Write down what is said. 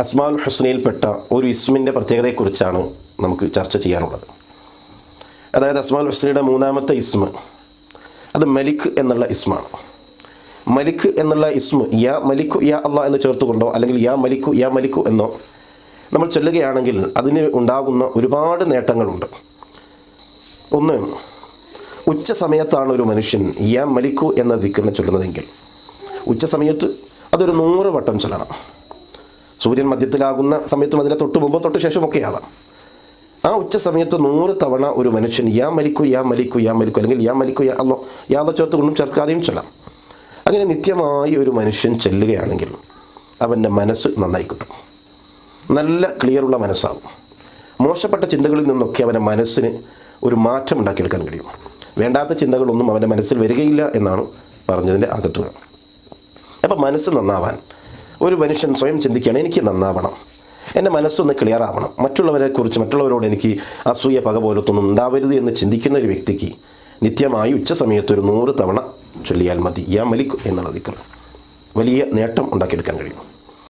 അസ്മാൽ ഹുസ്നയിൽപ്പെട്ട ഒരു ഇസ്മിന്റെ പ്രത്യേകതയെക്കുറിച്ചാണ് നമുക്ക് ചർച്ച ചെയ്യാനുള്ളത്. അതായത് അസ്മാൽ ഹുസ്നയുടെ മൂന്നാമത്തെ ഇസ്മ അത് മലിക് എന്നുള്ള ഇസ്മാണ്. മലിക് എന്നുള്ള ഇസ്മ യാ മലിക്കു യാ അള്ളാഹ് എന്ന് ചേർത്തുകൊണ്ടോ അല്ലെങ്കിൽ യാ മലിക്കു യാ മലിക്കു എന്നോ നമ്മൾ ചൊല്ലുകയാണെങ്കിൽ അതിന് ഉണ്ടാകുന്ന ഒരുപാട് നേട്ടങ്ങളുണ്ട്. ഒന്ന് ഉച്ച സമയത്താണ് ഒരു മനുഷ്യൻ യാ മലിക്കു എന്ന ദിക്കറിനെ ചൊല്ലുന്നതെങ്കിൽ. ഉച്ച സമയത്ത് അതൊരു നൂറ് വട്ടം ചൊല്ലണം. സൂര്യൻ മധ്യത്തിലാകുന്ന സമയത്തും അതിന്റെ തൊട്ട് മുമ്പ് തൊട്ട് ശേഷമൊക്കെ ആകാം ആ ഉച്ച സമയത്ത് നൂറ് തവണ ഒരു മനുഷ്യൻ യാ മലിക്കു യാ മലിക്കു യാ മലിക്കു അല്ലെങ്കിൽ യാ മലിക്കു യാ അല്ലോ യാതോ ചേർത്ത് കൊണ്ടും ചേർക്കാതെയും ചൊല്ലാം. അങ്ങനെ നിത്യമായി ഒരു മനുഷ്യൻ ചെല്ലുകയാണെങ്കിൽ അവന്റെ മനസ്സ് നന്നായി കിട്ടും. നല്ല ക്ലിയറുള്ള മനസ്സാകും മോശപ്പെട്ട ചിന്തകളിൽ നിന്നൊക്കെ അവന്റെ മനസ്സിന് ഒരു മാറ്റം ഉണ്ടാക്കിയെടുക്കാൻ കഴിയും. വേണ്ടാത്ത ചിന്തകളൊന്നും അവന്റെ മനസ്സിൽ വരികയില്ല എന്നാണ് പറഞ്ഞതിന്റെ അകത്തുക. അപ്പം മനസ്സ് നന്നാവാൻ ഒരു മനുഷ്യൻ സ്വയം ചിന്തിക്കുകയാണ് എനിക്ക് നന്നാവണം. എന്റെ മനസ്സൊന്ന് ക്ലിയർ ആവണം. മറ്റുള്ളവരെക്കുറിച്ച് മറ്റുള്ളവരോട് എനിക്ക് അസൂയ പക പോലത്തൊന്നും ഉണ്ടാവരുത് എന്ന് ചിന്തിക്കുന്ന ഒരു വ്യക്തിക്ക് നിത്യമായി ഉച്ച സമയത്ത് ഒരു നൂറ് തവണ ചൊല്ലിയാൽ മതി. യാ മലിക് എന്നുള്ള ദിക്കർ വലിയ നേട്ടം ഉണ്ടാക്കിയെടുക്കാൻ കഴിയും.